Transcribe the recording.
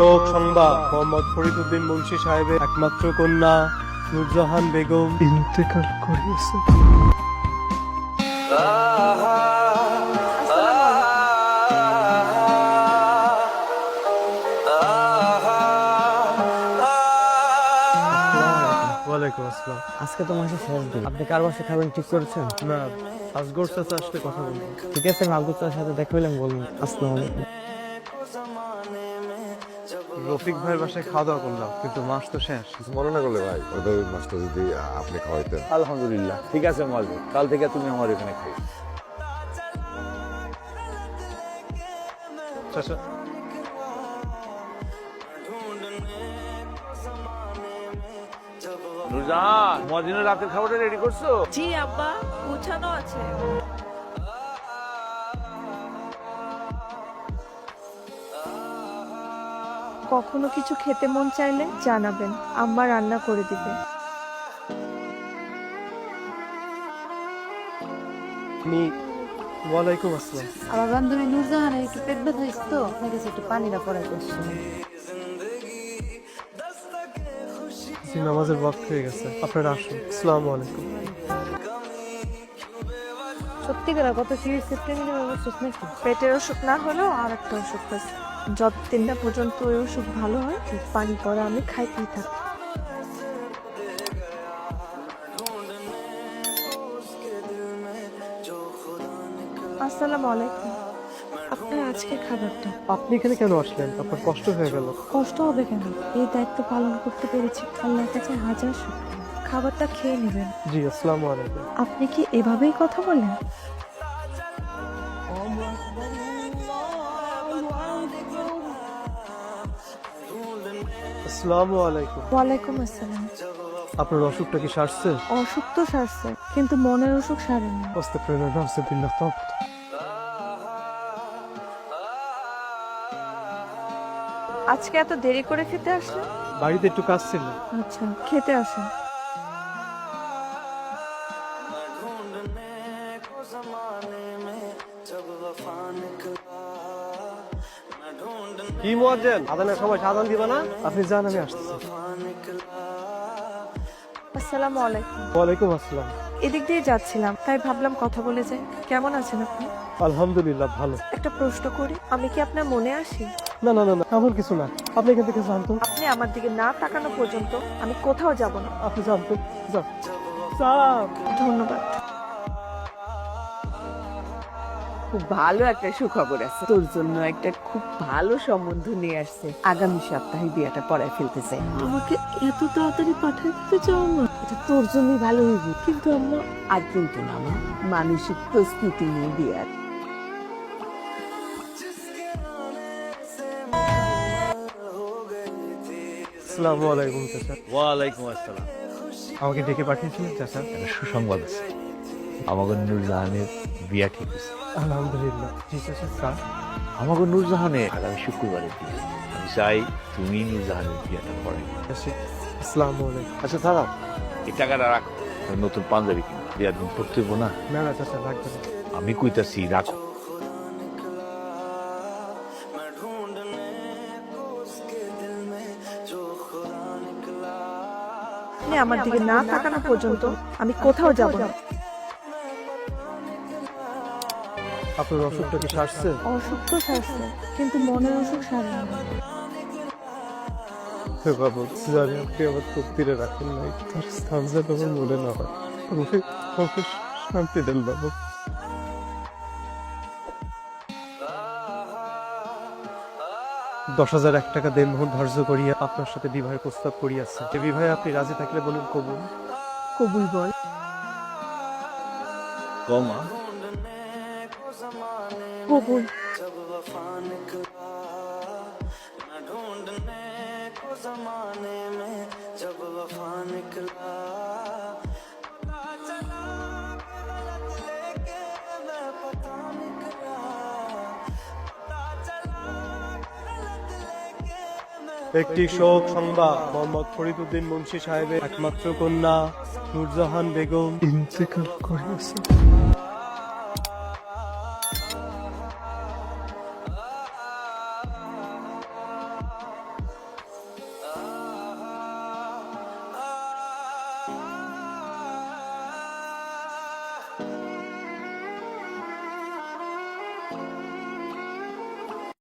শোক সংবাদ। মোহাম্মদ ফরিদউদ্দিন মুন্সি সাহেবের একমাত্র কন্যা নুরজাহান বেগম। ইন্তেকাল করিয়েছে। ওয়ালাইকুম আসসালাম। আজকে তো মাসে শেষ দিন আপনি কার বাসা খাবেন ঠিক করেছেন? না আসগর চাচা আসলে কথা বলব। ঠিক আছে আমি আব্দুল চার সাথে দেখা হইলাম বলুন আসসালামু আলাইকুম। রফিক ভাইয়ের বাসায় খাওয়া দাওয়া করলাম কিন্তু মাস তো শেষ। কিছু মনে না করলে ভাই ওদের মাছটা যদি আপনি খাওয়াইতেন। আলহামদুলিল্লাহ ঠিক আছে মালবে কাল থেকে তুমি আমার এখানে খাই। চাচা। নুরজাহান মদিনের রাতের খাবারটা রেডি করছ? জি আব্বা গুছানো আছে। কখনো কিছু খেতে মন চাইলে জানাবেন আম্মা রান্না করে দিবে। আমি ওয়ালাইকুম আসসালাম। আমার বান্ধবী নূরজাহানের একটু পেট ব্যথা হয়েছে তো আপনার কাছে একটু পানিটা এসেছিলাম জি নামাজের ওয়াক্ত হয়ে গেছে। আপনারা আসুন। আসসালামু আলাইকুম। সত্যিকার কত সিরিয়াস প্রেমিকের অবস্থা নাকি পেটের অসুখ না হলেও আর একটা অসুখ হয়েছে। যতদিন না পর্যন্ত ওই ভালো হয় পানি পড়া আমি খাইতেই থাকি। আসসালামু আলাইকুম। আপনার আজকে খাবারটা? আপনি এখানে কেন আসলেন? আপনার কষ্ট হয়ে গেল। কষ্ট হবে কেন? এই দায়িত্ব পালন করতে পেরেছি। আল্লাহর কাছে হাজার শুকরিয়া। খাবারটা খেয়ে নেবেন। জি আসসালামু আলাইকুম। আপনি কি এভাবেই কথা বলেন? আসসালামু আলাইকুম। ওয়ালাইকুম আসসালাম। আপনার অসুখটা কি সারছে? অসুখ তো সারছে কিন্তু মনের অসুখ সারেনি আস্তাগফিরুল্লাহ নাউজুবিল্লাহ তাওবা আজকে এত দেরি করে খেতে আসলে বাড়িতে একটু কাজ ছিল। আচ্ছা খেতে আসেন। কি মুয়াজ্জিন? আদানের সময় সাধান দিবা না? আপনি যান আমি আসতেছি। আসসালামু আলাইকুম। ওয়ালাইকুম আসসালাম। এদিক দিয়ে যাচ্ছিলাম তাই ভাবলাম কথা বলে যাই। কেমন আছেন আপনি? আলহামদুলিল্লাহ ভালো। একটা প্রশ্ন করি আমি কি আপনার মনে আসি? না না না না এমন কিছু না। আপনি এখান থেকে জানতো আপনি আমার দিকে না তাকানো পর্যন্ত আমি কোথাও যাব না। আপনি জানতো যান। ধন্যবাদ। খুব ভালো একটা সুখবর আছে। তোর জন্য একটা খুব ভালো সম্বন্ধ নিয়ে আসছে। আগামী সপ্তাহে বিয়েটা পড়ায় ফেলতে চাই। আমাকে এত তাড়াতাড়ি পাঠিয়ে দিতে চাও না। এটা তোর জন্যই ভালো হইবে। কিন্তু আমরা আজ কিন্তু না মা। মানসিক প্রস্তুতি নিয়ে বিয়ার আসসালামু আলাইকুম চাচা। ওয়ালাইকুম আসসালাম। আমাকে ডেকে পাঠিয়েছিলেন চাচা? একটা সুসংবাদ আছে। আমাকে নূরজাহানের বিয়া ঠিক আছে আলহামদুলিল্লাহ। জি চাচা স্যার আমাকে নূরজাহানের আগামী শুক্রবারের বিয়ে। আমি চাই তুমি নূরজাহানের বিয়েটা আসি আসসালামু আলাইকুম। আচ্ছা দাদা এই টাকাটা রাখো। নতুন পাঞ্জাবি কিনো বিয়ার দিন পড়তে না। না না চাচা লাগবে না। আমি কইতাছি রাখো। আমার দিকে না তাকানো পর্যন্ত আমি কোথাও যাব না। আপনার অসুখটা কি সারছে? অসুখ তো সারছে কিন্তু মনের অসুখ সারেনি হে বাবু জানি আপনি আমার তকদিরে রাখেন নাই তার স্থান যেন আমার মনে না হয়। আমাকে আমাকে শান্তি দেন বাবু। দশ হাজার এক টাকা ধার্য করিয়া আপনার সাথে বিবাহের প্রস্তাব করিয়াছে। যে বিবাহে আপনি রাজি থাকলে বলুন কবুল। কবুল বল। কমা। কবুল। একটি শোক সংবাদ মোহাম্মদ ফরিদউদ্দিন মুন্সি সাহেবের একমাত্র কন্যা নুরজাহান বেগম। ইন্তেকাল করিয়াছে